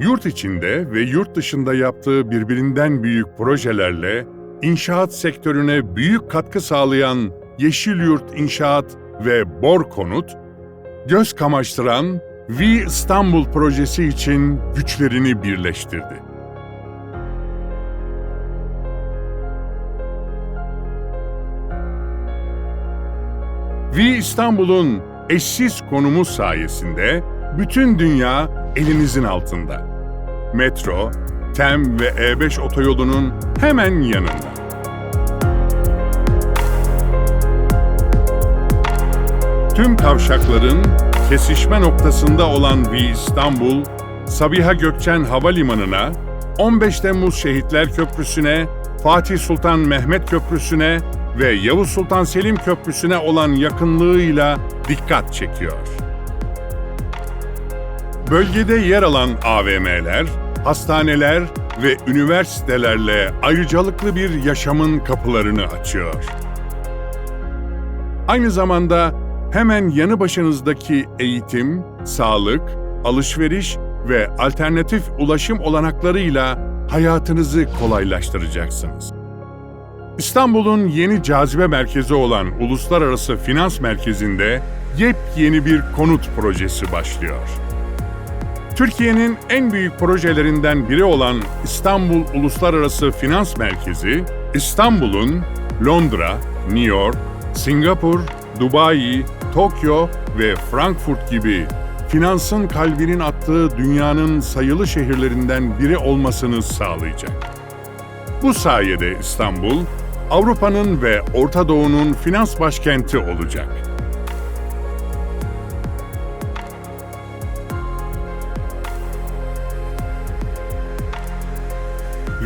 yurt içinde ve yurt dışında yaptığı birbirinden büyük projelerle inşaat sektörüne büyük katkı sağlayan Yeşil Yurt İnşaat ve Bor Konut, göz kamaştıran We İstanbul projesi için güçlerini birleştirdi. We İstanbul'un eşsiz konumu sayesinde bütün dünya elinizin altında. Metro, TEM ve E5 otoyolunun hemen yanında. Tüm kavşakların kesişme noktasında olan We İstanbul, Sabiha Gökçen Havalimanı'na, 15 Temmuz Şehitler Köprüsü'ne, Fatih Sultan Mehmet Köprüsü'ne ve Yavuz Sultan Selim Köprüsü'ne olan yakınlığıyla dikkat çekiyor. Bölgede yer alan AVM'ler, hastaneler ve üniversitelerle ayrıcalıklı bir yaşamın kapılarını açıyor. Aynı zamanda hemen yanı başınızdaki eğitim, sağlık, alışveriş ve alternatif ulaşım olanaklarıyla hayatınızı kolaylaştıracaksınız. İstanbul'un yeni cazibe merkezi olan Uluslararası Finans Merkezi'nde yepyeni bir konut projesi başlıyor. Türkiye'nin en büyük projelerinden biri olan İstanbul Uluslararası Finans Merkezi, İstanbul'un Londra, New York, Singapur, Dubai, Tokyo ve Frankfurt gibi finansın kalbinin attığı dünyanın sayılı şehirlerinden biri olmasını sağlayacak. Bu sayede İstanbul, Avrupa'nın ve Orta Doğu'nun finans başkenti olacak.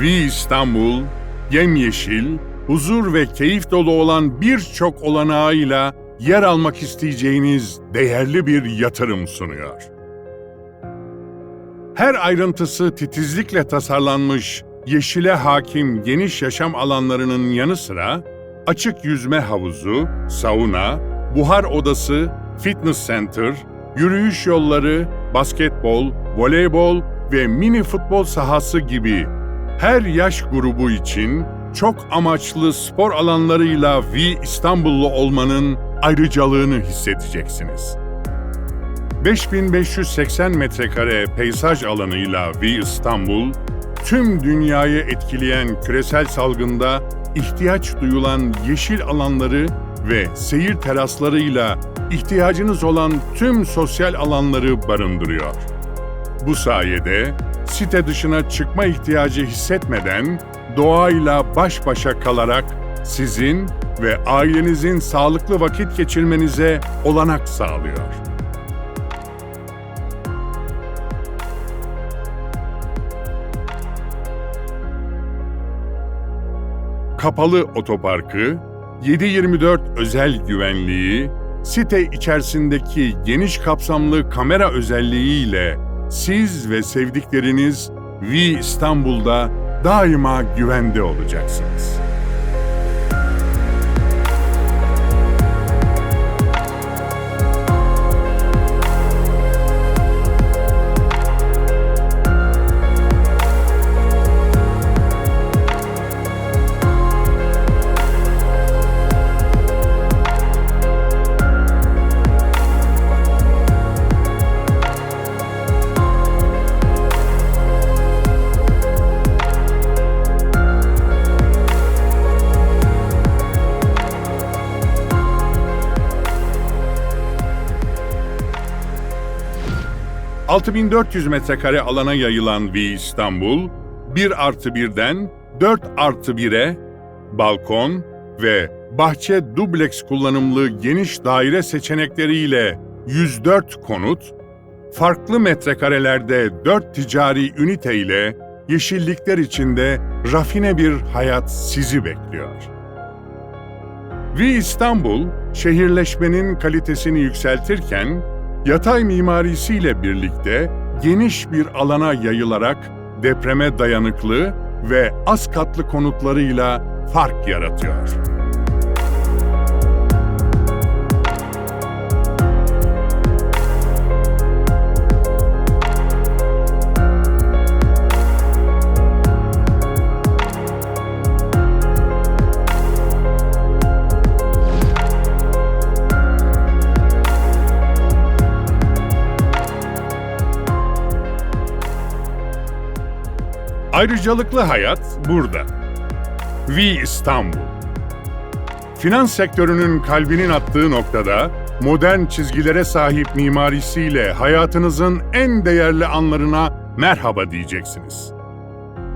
We İstanbul, yemyeşil, huzur ve keyif dolu olan birçok olanağıyla yer almak isteyeceğiniz değerli bir yatırım sunuyor. Her ayrıntısı titizlikle tasarlanmış, yeşile hakim geniş yaşam alanlarının yanı sıra açık yüzme havuzu, sauna, buhar odası, fitness center, yürüyüş yolları, basketbol, voleybol ve mini futbol sahası gibi her yaş grubu için çok amaçlı spor alanlarıyla V İstanbullu olmanın ayrıcalığını hissedeceksiniz. 5580 metrekare peyzaj alanıyla V İstanbul, tüm dünyayı etkileyen küresel salgında ihtiyaç duyulan yeşil alanları ve seyir teraslarıyla ihtiyacınız olan tüm sosyal alanları barındırıyor. Bu sayede site dışına çıkma ihtiyacı hissetmeden doğayla baş başa kalarak sizin ve ailenizin sağlıklı vakit geçirmenize olanak sağlıyor. Kapalı otoparkı, 7/24 özel güvenliği, site içerisindeki geniş kapsamlı kamera özelliğiyle siz ve sevdikleriniz V İstanbul'da daima güvende olacaksınız. ...6400 metrekare alana yayılan V İstanbul... ...1 artı 1'den 4 artı 1'e... ...balkon ve bahçe dubleks kullanımlı geniş daire seçenekleriyle 104 konut... ...farklı metrekarelerde 4 ticari ünite ile... ...yeşillikler içinde rafine bir hayat sizi bekliyor. V İstanbul, şehirleşmenin kalitesini yükseltirken, yatay mimarisiyle birlikte geniş bir alana yayılarak depreme dayanıklı ve az katlı konutlarıyla fark yaratıyor. Ayrıcalıklı hayat burada. V İstanbul. Finans sektörünün kalbinin attığı noktada modern çizgilere sahip mimarisiyle hayatınızın en değerli anlarına merhaba diyeceksiniz.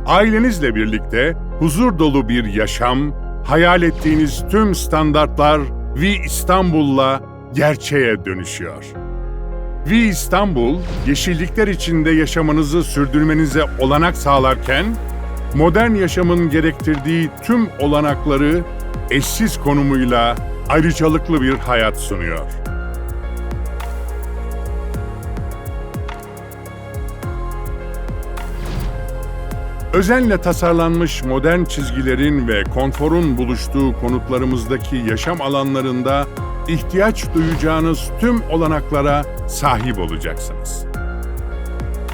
Ailenizle birlikte huzur dolu bir yaşam, hayal ettiğiniz tüm standartlar V İstanbul'la gerçeğe dönüşüyor. V İstanbul, yeşillikler içinde yaşamınızı sürdürmenize olanak sağlarken, modern yaşamın gerektirdiği tüm olanakları eşsiz konumuyla ayrıcalıklı bir hayat sunuyor. Özenle tasarlanmış modern çizgilerin ve konforun buluştuğu konutlarımızdaki yaşam alanlarında ihtiyaç duyacağınız tüm olanaklara sahip olacaksınız.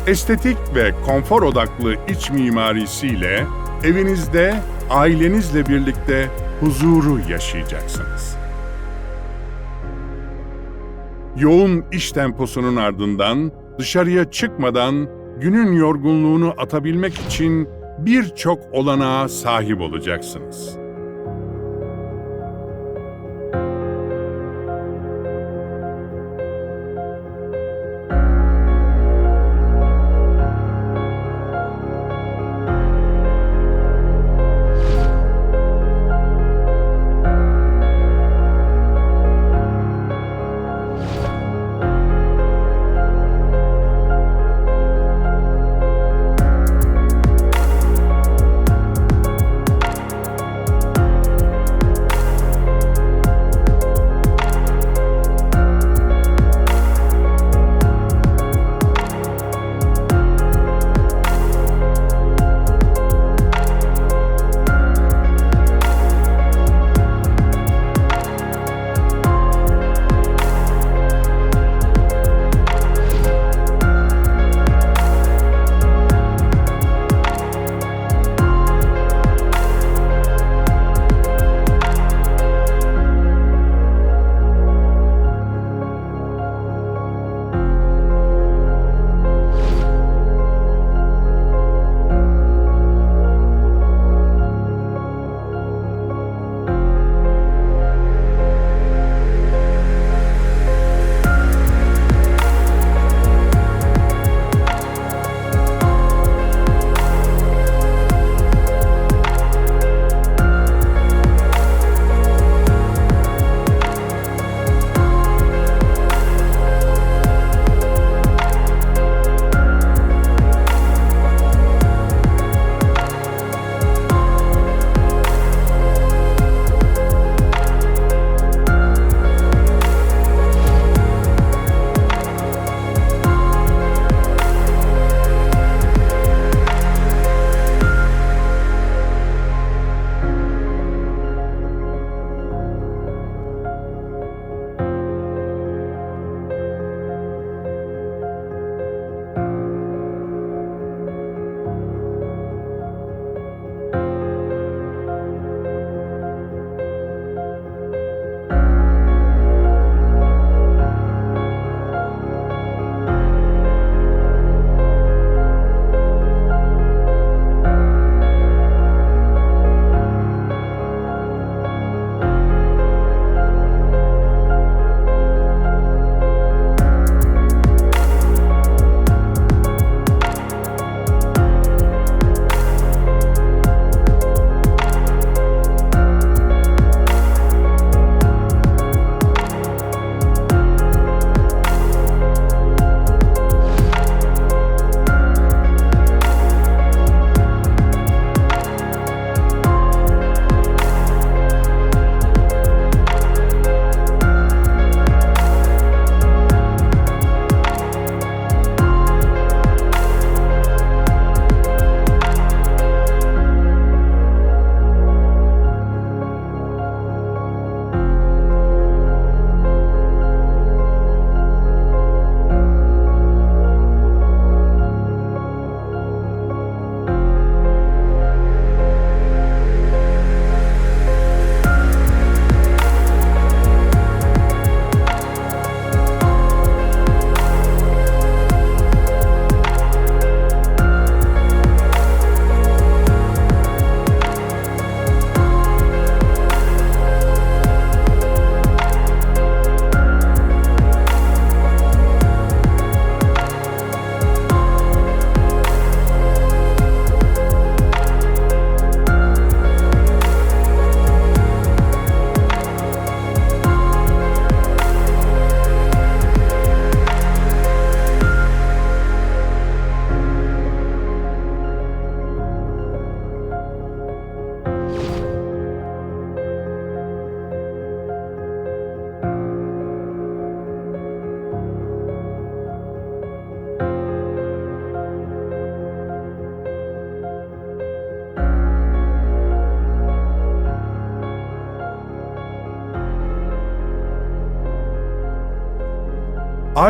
Estetik ve konfor odaklı iç mimarisiyle evinizde ailenizle birlikte huzuru yaşayacaksınız. Yoğun iş temposunun ardından dışarıya çıkmadan günün yorgunluğunu atabilmek için birçok olanağa sahip olacaksınız.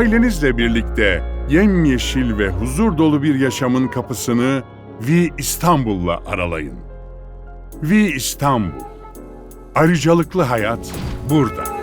Ailenizle birlikte yemyeşil ve huzur dolu bir yaşamın kapısını Vi İstanbul'la aralayın. Vi İstanbul. Ayrıcalıklı hayat burada.